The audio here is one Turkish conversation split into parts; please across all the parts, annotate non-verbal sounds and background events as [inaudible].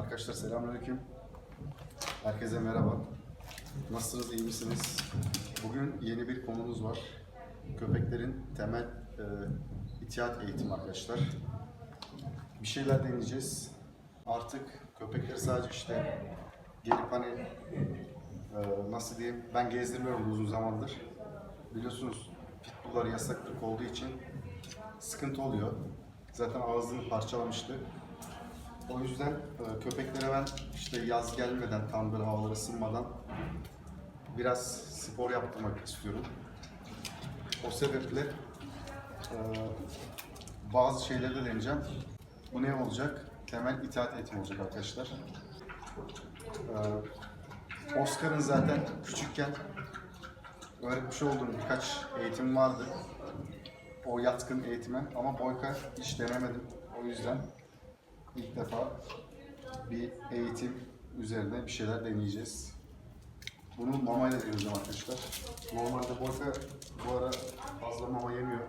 Arkadaşlar selamünaleyküm. Herkese merhaba. Nasılsınız, iyi misiniz? Bugün yeni bir konumuz var. Köpeklerin temel e, itiat eğitimi arkadaşlar. Bir şeyler deneyeceğiz. Artık köpekleri sadece işte gelip hani e, nasıl diyeyim ben gezdirmiyorum uzun zamandır. Biliyorsunuz pitbulllar yasaklık olduğu için sıkıntı oluyor. Zaten ağzını parçalamıştı. O yüzden e, köpeklere ben işte yaz gelmeden tam böyle havalar ısınmadan biraz spor yaptırmak istiyorum. O sebeple e, bazı şeyleri de deneyeceğim. Bu ne olacak? Temel itaat eğitimi olacak arkadaşlar. E, Oscar'ın zaten küçükken öğretmiş olduğum birkaç eğitim vardı. O yatkın eğitime ama Boyka hiç denemedim. O yüzden ilk defa bir eğitim üzerine bir şeyler deneyeceğiz. Bunu mamayla deneyeceğim arkadaşlar. Normalde Boyka bu ara fazla mama yemiyor.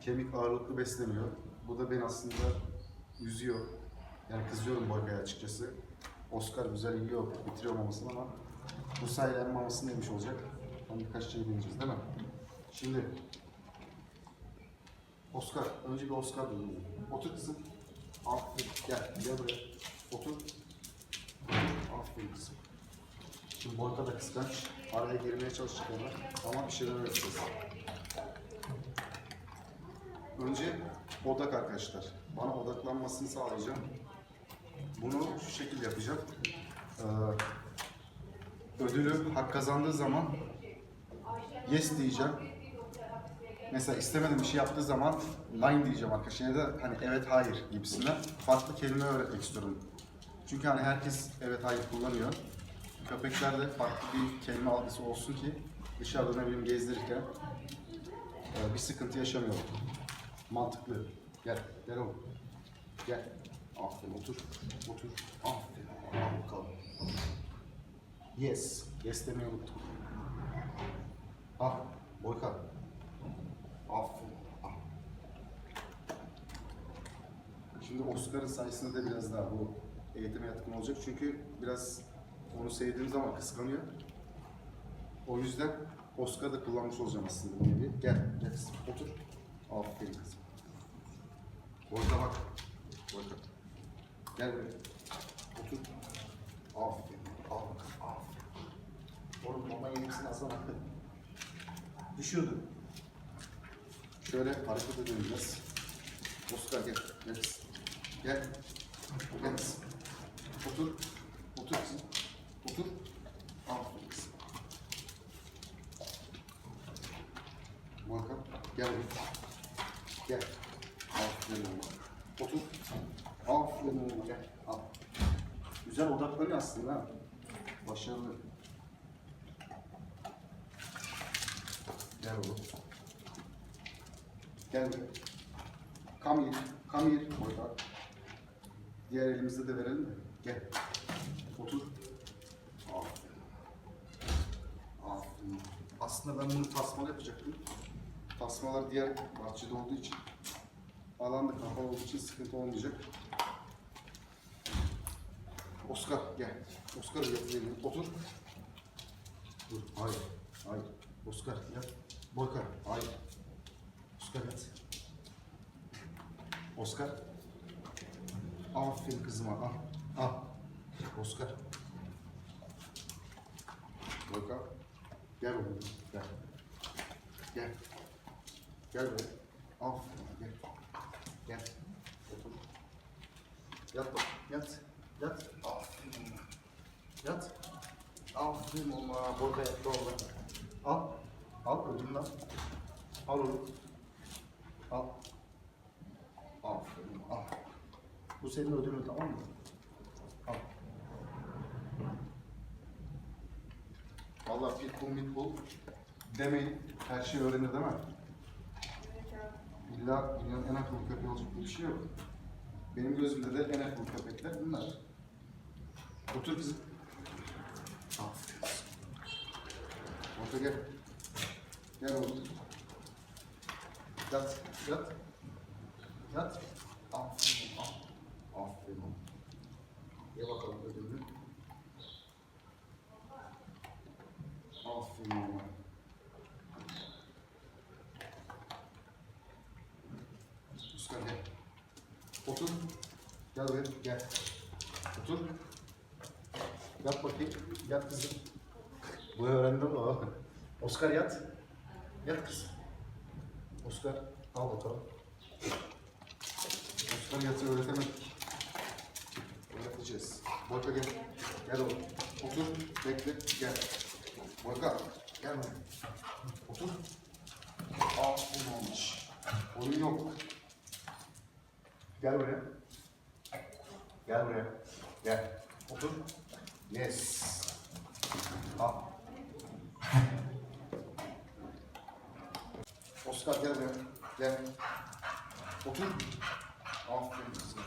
Kemik ağırlıklı besleniyor. Bu da beni aslında üzüyor. Yani kızıyorum Boyka'ya açıkçası. Oscar güzel yiyor, bitiriyor mamasını ama bu sayede mamasını yemiş olacak. Tam birkaç şey deneyeceğiz değil mi? Şimdi Oscar, önce bir Oscar dönüyor. Otur kızım. Aferin. Gel, gel buraya. Otur. Aferin kızım. Şimdi Boyka da kıskanç. Araya girmeye çalışacak onlar. Ama bir şeyler öğreteceğiz. Önce odak arkadaşlar. Bana odaklanmasını sağlayacağım. Bunu şu şekilde yapacağım. Ee, ödülü hak kazandığı zaman yes diyeceğim. Mesela istemediğim bir şey yaptığı zaman nine diyeceğim arkadaşlar ya da hani evet hayır gibisinden farklı kelime öğretmek istiyorum. Çünkü hani herkes evet hayır kullanıyor. Köpeklerde farklı bir kelime algısı olsun ki dışarıda ne bileyim gezdirirken e, bir sıkıntı yaşamıyorum. Mantıklı. Gel, gel oğlum. Gel. Aferin, otur. Otur. Aferin. Al bakalım. Yes. Yes demeyi unuttum. Al, Boyka. Aferin. Al. Oscar'ın sayesinde de biraz daha bu eğitime yatkın olacak. Çünkü biraz onu sevdiğim zaman kıskanıyor. O yüzden Oscar'ı da kullanmış olacağım aslında bu nevi. Gel, gel kızım. Otur. Aferin kızım. Boyka bak. Boyka. Gel buraya. Otur. Aferin. Al bakalım. Aferin. Oğlum mama yemişsin aslan hakkı. Düşüyordu. Şöyle hareket edeceğiz. Oscar gel. Gel. Gel. Gel. Otur. Otur kızım. Otur. Aferin kızım. Volkan gel. Gel. Aferin oğlum. Otur. Aferin oğlum gel. Al. Güzel odaklanıyor aslında ha. Başarılı. Gel oğlum. Gel buraya. Come here. Come here. Diğer elimizde de verelim mi? Gel. Otur. Aferin. Aferin. Aslında ben bunu tasmalı yapacaktım. Tasmalar diğer bahçede olduğu için alan da kapalı olduğu için sıkıntı olmayacak. Oscar gel. Oscar yatırayım. Otur. Dur. Hayır. Hayır. Oscar yat. Boyka. Hayır. Oscar yat. Oscar. Aferin kızıma. Al. Al. Oscar. Boyka. Gel oğlum. Gel. Gel. Gel buraya. Aferin. Gel. Gel. Otur. Yat bak. Yat. Yat. Aferin. Yat. Aferin oğluma. Boyka yattı oğlum. Al. Al al. Al oğlum. Al. Aferin. Al. Bu senin ödülün tamam mı? Al. Vallahi pitbull mitbull demeyin. Her şeyi öğrenir değil mi? İlla dünyanın en akıllı köpeği olacak bir şey yok. Benim gözümde de en akıllı köpekler bunlar. Otur kızım. Aferin. Otur gel. Gel oğlum. Yat, yat. Yat. Aferin ona. Gel. Otur. Gel buraya. Gel. Otur. Yat bakayım. Yat kızım. Bu öğrendim ama. Oscar yat. Yat kızım. Oscar al bakalım. Oscar yatı öğretemedik. Öğreteceğiz. Boyka gel. Gel oğlum. Otur. Bekle. Gel. Boyka, gel buraya. Otur. Aa, olmamış. Oyun yok. Gel buraya. Gel buraya. Gel. Otur. Yes. Al. Oscar gel buraya. Gel. Otur. Aferin kızım.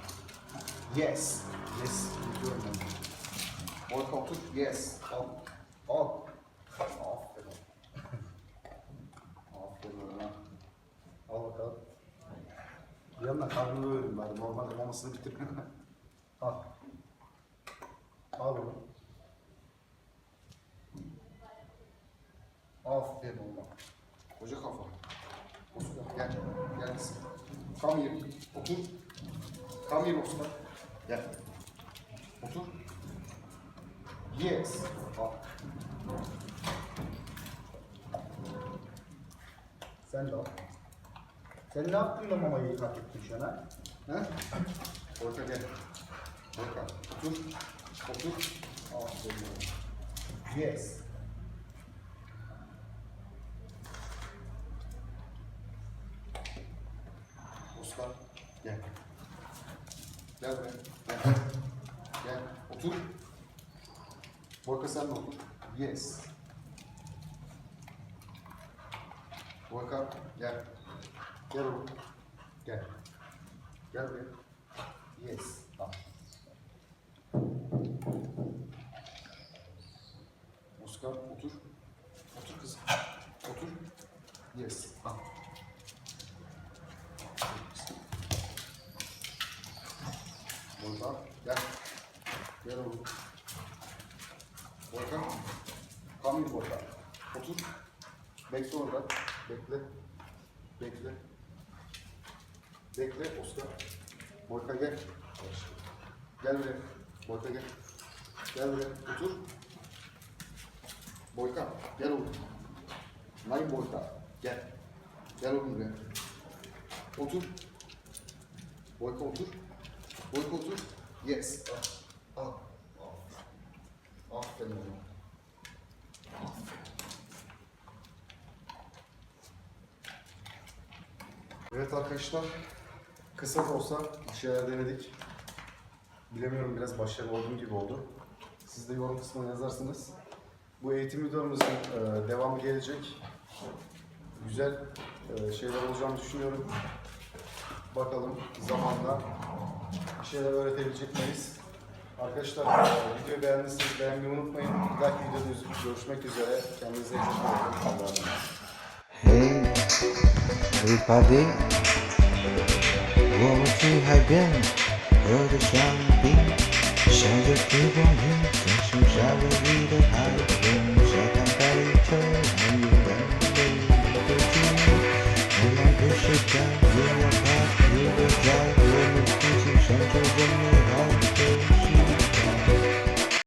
Yes. Yes. Gidiyorum ben. Boyka otur. Yes. Al. Al. Aferin. Aferin ona. Al bakalım. Bir yandan karnını doyurayım bari. Normalde mamasını bitirdim. [laughs] Al. Al bunu. Aferin oğlum. Koca kafa. Oscar gel. Gel kızım. Come here. Otur. Come here Oscar. Gel. Otur. Yes. Al. Sen de al. Sen ne yaptın da mamayı hak ettin şu an ha? He? Orta gel. Orta. Otur. Otur. Aferin. Yes. Oscar. Gel. Gel buraya. Gel. Gel. Otur. Borka sen de otur. Yes. Borka gel. Gel oğlum. Gel. Gel buraya. Yes. Tamam. Oscar otur. Otur kızım. Otur. Yes. Tamam. Volkan gel. Gel oğlum. Volkan. Kamil Volkan. Otur. Bekle orada. Bekle. Bekle. Bekle Oscar. Volkan gel. Gel buraya. Volkan gel. Gel buraya. Otur. Volkan gel oğlum. Naim Volkan. Gel. Gel oğlum buraya. Otur. Volkan otur. Volkan otur. Yes. Al. Al. Al. Aferin oğlum. Evet arkadaşlar, kısa olsa bir şeyler denedik. Bilemiyorum biraz başarılı olduğum gibi oldu. Siz de yorum kısmına yazarsınız. Bu eğitim videomuzun e, devamı gelecek. Güzel e, şeyler olacağını düşünüyorum. Bakalım zamanla bir şeyler öğretebilecek miyiz? Arkadaşlar e, videoyu beğendiyseniz beğenmeyi unutmayın. Bir dahaki videoda görüşmek üzere. Kendinize iyi bakın. Allah'a emanet. Hey, everybody, 我们去海边喝着香槟